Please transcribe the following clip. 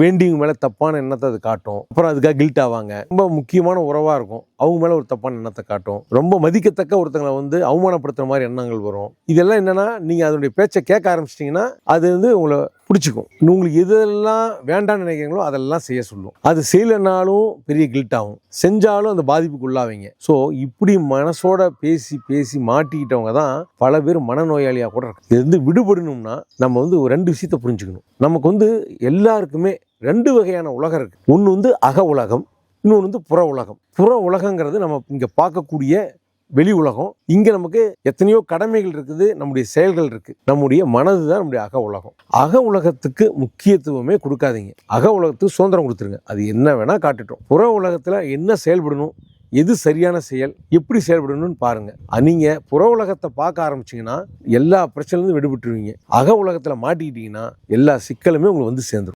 வேண்டியவங்க மேலே தப்பான எண்ணத்தை அது காட்டும். அப்புறம் அதுக்காக கில்ட் ஆவாங்க. ரொம்ப முக்கியமான உறவாக இருக்கும். அவங்க மேலே ஒரு தப்பான எண்ணத்தை காட்டும். ரொம்ப மதிக்கத்தக்க ஒருத்தங்களை வந்து அவமானப்படுத்துகிற மாதிரி எண்ணங்கள் வரும். இதெல்லாம் என்னென்னா நீங்கள் அதனுடைய பேச்சை கேட்க ஆரம்பிச்சிட்டிங்கன்னா அது வந்து உங்களை பிடிச்சிக்கும். உங்களுக்கு எதெல்லாம் வேண்டாம்னு நினைக்கிறீங்களோ அதெல்லாம் செய்ய சொல்லும். அது செய்யலைனாலும் பெரிய கில்ட் ஆகும். செஞ்சாலும் அந்த பாதிப்புக்கு உள்ளாவீங்க. ஸோ இப்படி மனசோட பேசி பேசி மாட்டிக்கிட்டவங்க தான் பல பேர் மனநோயாளியாக கூட இருக்கு இது வந்து விடுபடணும்னா நம்ம வந்து ஒரு ரெண்டு விஷயத்தை புரிஞ்சுக்கணும். நமக்கு வந்து எல்லாருக்குமே ரெண்டு வகையான உலகம் இருக்கு. ஒன்று வந்து அக உலகம் இன்னொன்று வந்து புற உலகம். புற உலகங்கிறது நம்ம இங்கே பார்க்கக்கூடிய வெளி உலகம். இங்கே நமக்கு எத்தனையோ கடமைகள் இருக்குது நம்முடைய செயல்கள் இருக்குது நம்முடைய மனது தான் நம்முடைய அக உலகம். அக உலகத்துக்கு முக்கியத்துவமே கொடுக்காதீங்க. அக உலகத்துக்கு சுதந்திரம் கொடுத்துருங்க. அது என்ன வேணால் காட்டுட்டோம். புற உலகத்தில் என்ன செயல்படணும்? எது சரியான செயல்? எப்படி செயல்படணும்னு பாருங்க. நீங்கள் நீங்க புற உலகத்தை பார்க்க ஆரம்பிச்சீங்கன்னா எல்லா பிரச்சனையிலும் விடுபட்டுருவீங்க. அக உலகத்தில் மாட்டிக்கிட்டீங்கன்னா எல்லா சிக்கலுமே உங்களுக்கு வந்து சேர்ந்துடும்